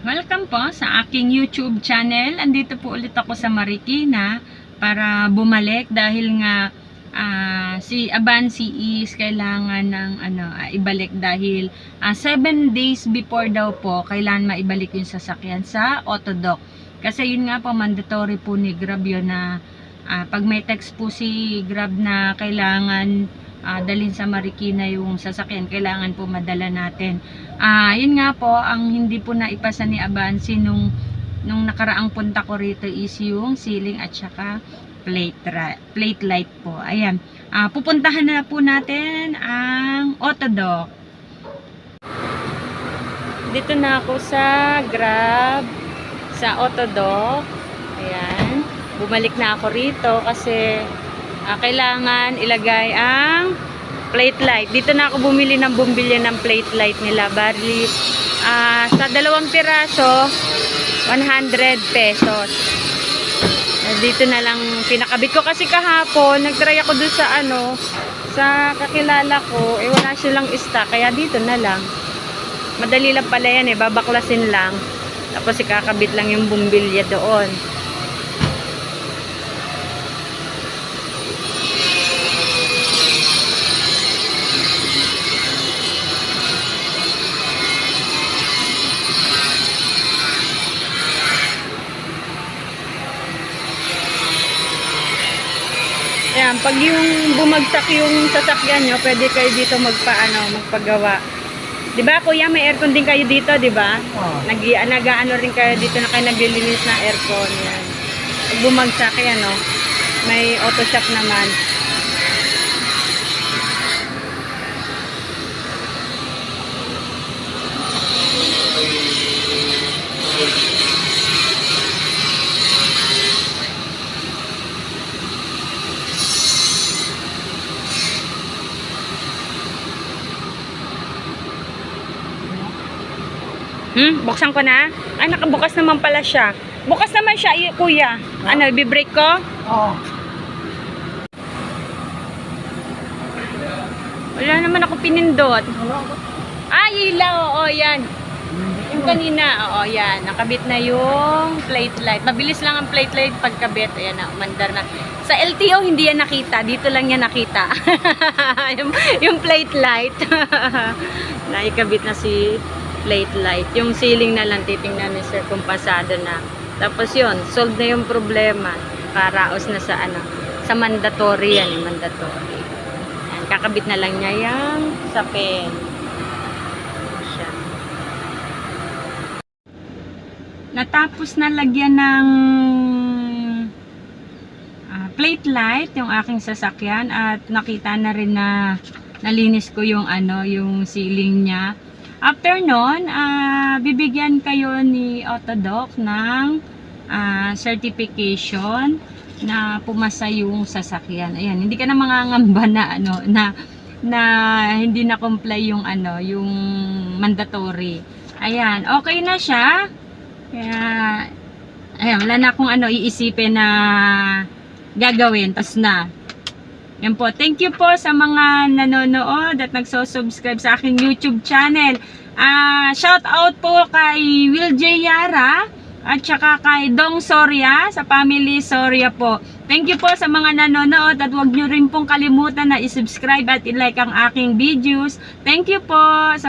Welcome po sa aking YouTube channel. Andito po ulit ako sa Marikina para bumalik dahil nga ah, si Abansi is kailangan ng ano ah, ibalik dahil 7 days before daw po kailangan maibalik yung sasakyan sa Autodoc. Kasi yun nga po mandatory po ni Grab yun na ah, pag may text po si Grab na kailangan ah, dalhin sa Marikina yung sasakyan, kailangan po madala natin. Ah, yun nga po, ang hindi po naipasa ni Abansi nung nung nakaraang punta ko rito is yung ceiling at saka plate, plate light po. Ayan. Ah, pupuntahan na po natin ang Autodoc. Dito na ako sa Grab sa Autodoc. Ayan. Bumalik na ako rito kasi ah, kailangan ilagay ang plate light. Dito na ako bumili ng bumbilya ng plate light nila. Bali, ah, sa dalawang piraso, 100 pesos. Eh, Dito na lang pinakabit ko kasi kahapon, nagtry ako dun sa ano, sa kakilala ko, eh wala silang stock, kaya dito na lang. Madali lang pala yan eh, babaklasin lang. Tapos ikakabit lang yung bumbilya doon. Ayan, pag yung bumagsak yung sasakyan nyo, pwede kayo dito magpaano, magpagawa. 'Di ba kuya, may aircon din kayo dito, 'di ba? Oh. Nag nag-ano rin kayo dito na kayo naglilinis ng aircon yan. Pag bumagsak yan, no? May auto shop naman. Hmm, buksan ko na. Ay, nakabukas naman pala siya. Bukas naman siya, i- kuya. Ano, i-break ko? Oh. Wala naman ako pinindot. Ay, ilaw, oo, yan. Yung kanina, oo, yan. Nakabit na yung plate light. Mabilis lang ang plate light pagkabit. Ayan na, umandar na. Sa LTO, hindi yan nakita. Dito lang yan nakita. yung, yung plate light. Naikabit na si plate light. Yung ceiling na lang, titingnan ni sir kung pasado na. Tapos yun, solve na yung problema. Karaos na sa ano, sa mandatory yan, mandatory. Ayan, kakabit na lang niya yung sa pen. Natapos na lagyan ng ah, plate light yung aking sasakyan at nakita na rin na nalinis ko yung ano, yung ceiling niya. After nun, ah, bibigyan kayo ni Autodoc ng ah, certification na pumasa yung sasakyan. Ayan, hindi ka na mangangamba na ano na na hindi na comply yung ano, yung mandatory. Ayan, okay na siya. Kaya ayan, wala na akong ano iisipin na gagawin. Tapos na. Yan po. Thank you po sa mga nanonood at nagso-subscribe sa aking YouTube channel. Ah, shout out po kay Will J. Yara at saka kay Dong Soria sa family Soria po. Thank you po sa mga nanonood at huwag nyo rin pong kalimutan na i-subscribe at i-like ang aking videos. Thank you po. Sa